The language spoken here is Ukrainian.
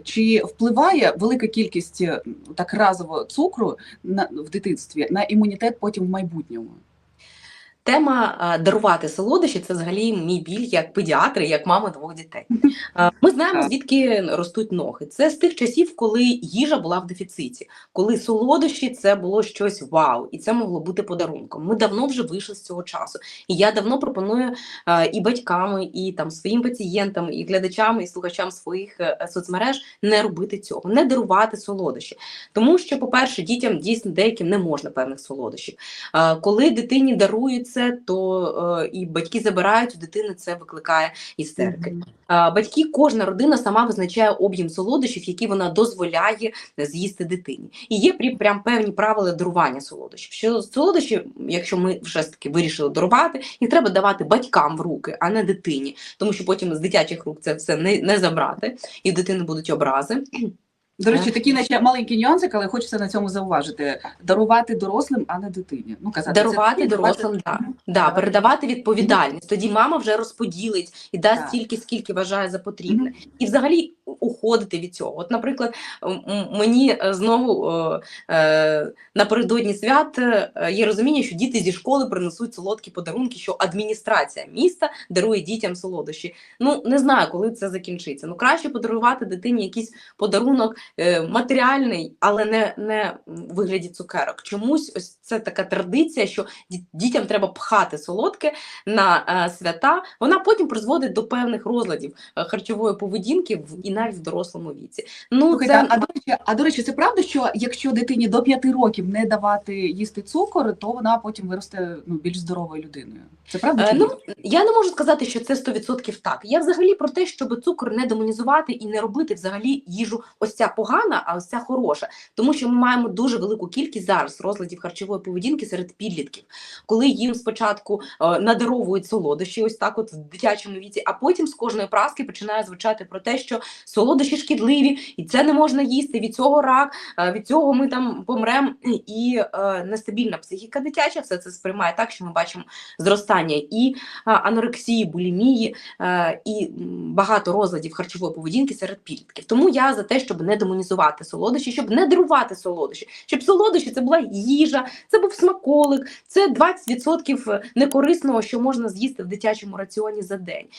Чи впливає велика кількість так разово цукру на в дитинстві на імунітет потім в майбутньому? Тема дарувати солодощі це взагалі мій біль як педіатри, як мама двох дітей. Ми знаємо, звідки ростуть ноги. Це з тих часів, коли їжа була в дефіциті, коли солодощі це було щось вау, і це могло бути подарунком. Ми давно вже вийшли з цього часу. І я давно пропоную і батькам, і там своїм пацієнтам, і глядачам, і слухачам своїх е, соцмереж не робити цього, не дарувати солодощі. Тому що, по-перше, дітям дійсно деяким не можна певних солодощів. Коли дитині дарують це, то е, і батьки забирають у дитини, це викликає істерики. А, Батьки, кожна родина сама визначає об'єм солодощів, які вона дозволяє з'їсти дитині. І є прям, прям певні правила дарування солодощів. Що солодощі, якщо ми вже таки вирішили дарувати, їх треба давати батькам в руки, а не дитині, тому що потім з дитячих рук це все не, не забрати, і в дитини будуть образи. До речі, такі наче маленькі нюанси, але хочеться на цьому зауважити: дарувати дорослим, а не дитині. Ну казати Дарувати це... дорослим, да. Мгм. Да, Давати. передавати відповідальність. Тоді мама вже розподілить і дасть да. стільки, скільки вважає за потрібне. І взагалі уходити від цього. От, наприклад, мені е, знову е, напередодні свят е, є розуміння, що діти зі школи принесуть солодкі подарунки, що адміністрація міста дарує дітям солодощі. Ну не знаю, коли це закінчиться. Ну краще подарувати дитині якийсь подарунок е, матеріальний, але не, не в вигляді цукерок. Чомусь ось це така традиція, що дітям треба пхати солодке на е, свята. Вона потім призводить до певних розладів е, харчової поведінки в навіть в дорослому віці. Ну Слухайте, це а, до речі, а до речі, це правда, що якщо дитині до 5 років не давати їсти цукор, то вона потім виросте ну, більш здоровою людиною. Це правда? Е? Ну, я не можу сказати, що це 100% так. Я взагалі про те, щоб цукор не демонізувати і не робити взагалі їжу ось ця погана, а ось ця хороша. Тому що ми маємо дуже велику кількість зараз розладів харчової поведінки серед підлітків, коли їм спочатку е, надаровують солодощі, ось так, от в дитячому віці, а потім з кожної праски починає звучати про те, що солодощі шкідливі, і це не можна їсти. Від цього рак, е, від цього ми там помремо. І е, нестабільна психіка дитяча все це сприймає так, що ми бачимо зростання і а, анорексії, булімії е, і багато розладів харчової поведінки серед підлітків. Тому я за те, щоб не демонізувати солодощі, щоб не дарувати солодощі, щоб солодощі це була їжа, це був смаколик, це 20% некорисного, що можна з'їсти в дитячому раціоні за день.